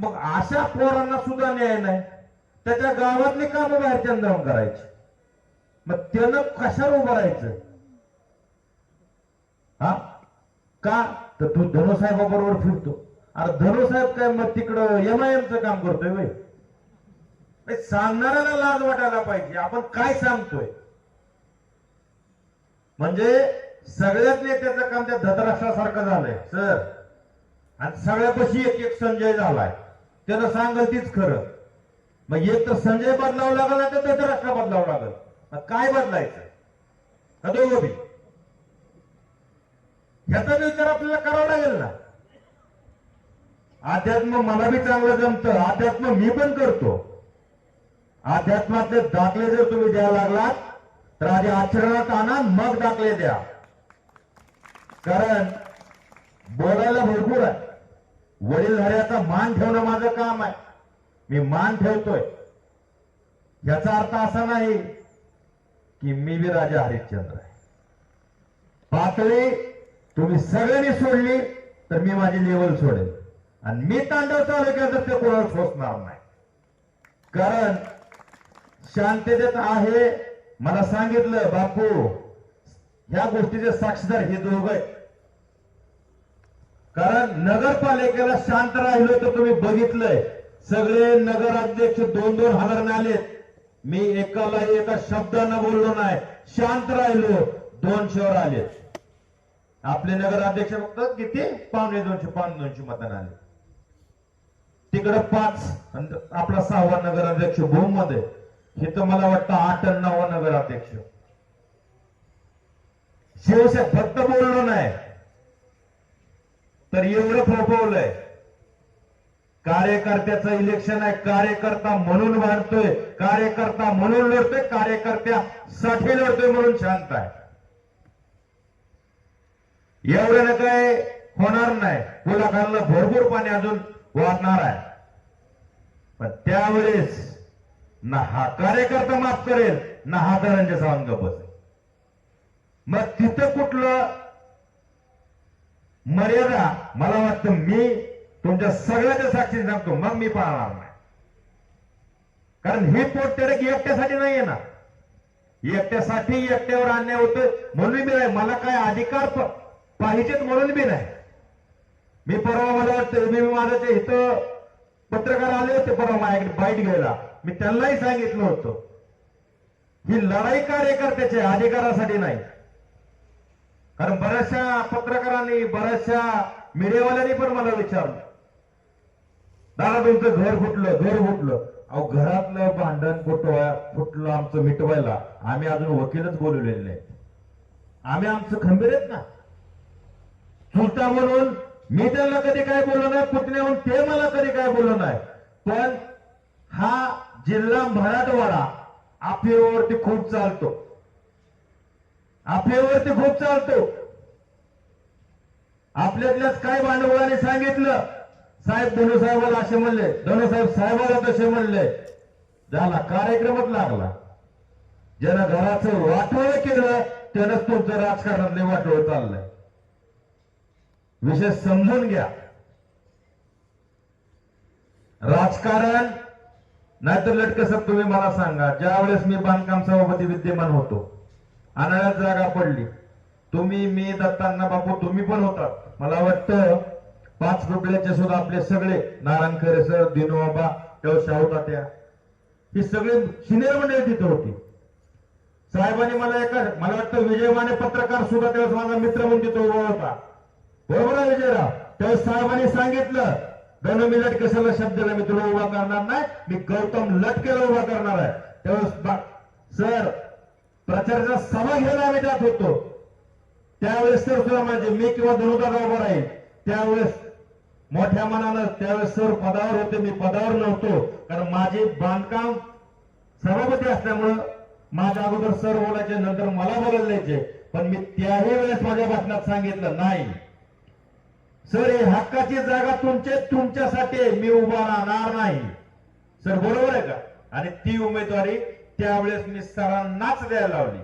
मग अशा पोरांना सुद्धा न्याय नाही. त्याच्या गावातली कामं बाहेरच्या जाऊन करायची. मग त्यानं कशावर उभं राहायचं? हा? का? तर तू धनुसाहेबाबरोबर फिरतो. अरे धनुसाहेब काय मग तिकडं एम आय एमचं काम करतोय वय सांगणाऱ्याला लाज वाटायला पाहिजे. आपण काय सांगतोय? म्हणजे सगळ्यात नेत्याचं काम त्या धतराष्ट्रासारखं झालंय सर. आणि सगळ्यापाशी एक एक संजय झालाय. त्यानं सांगल तीच खरं. मग एक तर संजय बदलावं लागल ना तर धतराष्ट्र बदलावं लागल. काय बदलायचं? का दोघं बी? ह्याचा विचार आपल्याला करावा लागेल ना. अध्यात्म मला बी चांगलं जमतं. अध्यात्म मी पण करतो. अध्यात्मातले दाखले जर तुम्ही द्यायला लागलात तर आधी आचरणात आणा मग दाखले द्या. कारण बोलायला भरपूर आहे. वडीलधाऱ्याचा मान ठेवणं माझं काम आहे. मी मान ठेवतोय. याचा अर्थ असा नाही की मी बी राजा हरिश्चंद्र आहे. पातळी तुम्ही सगळ्यांनी सोडली तर मी माझी लेवल सोडेल आणि मी तांडव चालू केलं तर ते कोणाला सोसणार नाही. कारण शांततेत आहे. मला सांगितलं बापू ह्या गोष्टीचे साक्षीदार हे दोघं कारण नगरपालिकेला शांत राहिलो तर तुम्ही बघितलंय. सगळे नगराध्यक्ष दोन दोन हजार आलेत. मी एकाला एका शब्दानं बोललो नाही. शांत राहिलो. दोनशेवर आलेत. आपले नगराध्यक्ष फक्त किती पावणे दोनशे पावणे दोनशे मतदान आले. तिकडं पाच आपला सहावा नगराध्यक्ष भूममध्ये हे तर मला वाटतं आठ नववा नगराध्यक्ष. शिवसेना फक्त बोललो नाही. तर एवढं फोपवलंय कार्यकर्त्याचं इलेक्शन आहे कार्यकर्ता म्हणून वाढतोय कार्यकर्ता म्हणून लढतोय कार्यकर्त्यासाठी लढतोय म्हणून शांत आहे. एवढं ना काय होणार नाही. पुलाखालला भरपूर पाणी अजून वाढणार आहे. पण त्यावेळेस ना हा कार्यकर्ता माफ करेल ना हा धनंजय सावंत गप्प बसेल. मग तिथं कुठलं मर्यादा मला वाटतं मी तुमच्या सगळ्याच्या साक्षीने सांगतो मग मी पाळणार नाही. कारण हे पोट तेडक एकट्यासाठी नाहीये ना. एकट्यासाठी एकट्यावर अन्याय होतोय म्हणून बी नाही. मला काय अधिकार पाहिजेत म्हणून बी नाही. मी परवा मला वाटतं मी माझं ते इथं पत्रकार आले होते परवा माझ्याकडे बाईट घ्यायला. मी त्यांनाही सांगितलं होतं. ही लढाई कार्यकर्त्याच्या अधिकारासाठी नाही. कारण बऱ्याचशा पत्रकारांनी बऱ्याचशा मीडियावाल्यांनी पण मला विचारलं. दादा तुमचं घर फुटलं घर फुटलं. अहो घरातलं भांडण फुटवा फुटलं आमचं मिटवायला आम्ही अजून वकीलच बोलवलेले नाही आम्ही आमचं खंबीर आहेत ना. चुलता म्हणून मी त्यांना कधी काय बोललो नाही पुतण्याहून म्हणून ते मला कधी काय बोललो नाही. पण हा जिल्हा मराठवाडा आपल्यावरती खूप चालतो. आपल्यावरती खूप चालतो. आपल्यातल्याच काय भांडवलाने सांगितलं? साहेब धनु साहेबाला असे म्हणले धनु साहेब साहेबाला तसे म्हणले. झाला कार्यक्रमच लागला. ज्यानं घराचं वाटोळ केलं त्यानंच तुमचं राजकारणातले वाटोळ चाललंय. विशेष समजून घ्या. राजकारण नाहीतर लटकसत तुम्ही मला सांगा ज्यावेळेस मी बांधकाम सभापती विद्यमान होतो अनाळ्यात जागा पडली. तुम्ही मी दत्तांना बापू तुम्ही पण होता. मला वाटतं पाच रुपयाचे सुद्धा आपले सगळे नारायण खरे सर दिनोबा तेव्हा शाहू त्या ही सगळे सिनियर मंडळी तिथे होती. साहेबांनी मला एका मला वाटतं विजय माने पत्रकार सुद्धा त्यावेळेस माझा मित्र म्हणून तिथे उभा होता. बरोबर आहे विजयराव? त्यावेळेस साहेबांनी सांगितलं गण मी लटकशाला शब्दाला मी तुला उभा करणार नाही. मी गौतम लटकेला उभा करणार आहे. त्यावेळेस सर प्रचाराचा सभा घ्यायला आम्ही जात होतो. त्यावेळेस सर सुद्धा म्हणजे मी किंवा धनुदादा बरोबर आहे. त्यावेळेस मोठ्या मनानं त्यावेळेस सर पदावर होते मी पदावर नव्हतो. कारण माझे बांधकाम सभापती असल्यामुळं माझ्या अगोदर सर बोलायचे नंतर मला बोलायला द्यायचे पण मी त्याही वेळेस माझ्या भाषणात सांगितलं नाही. सर हे हक्काची जागा तुमचे तुमच्यासाठी आहे. मी उभा राहणार नाही. सर बरोबर आहे का? आणि ती उमेदवारी त्यावेळेस मी सरांनाच द्यायला लावली.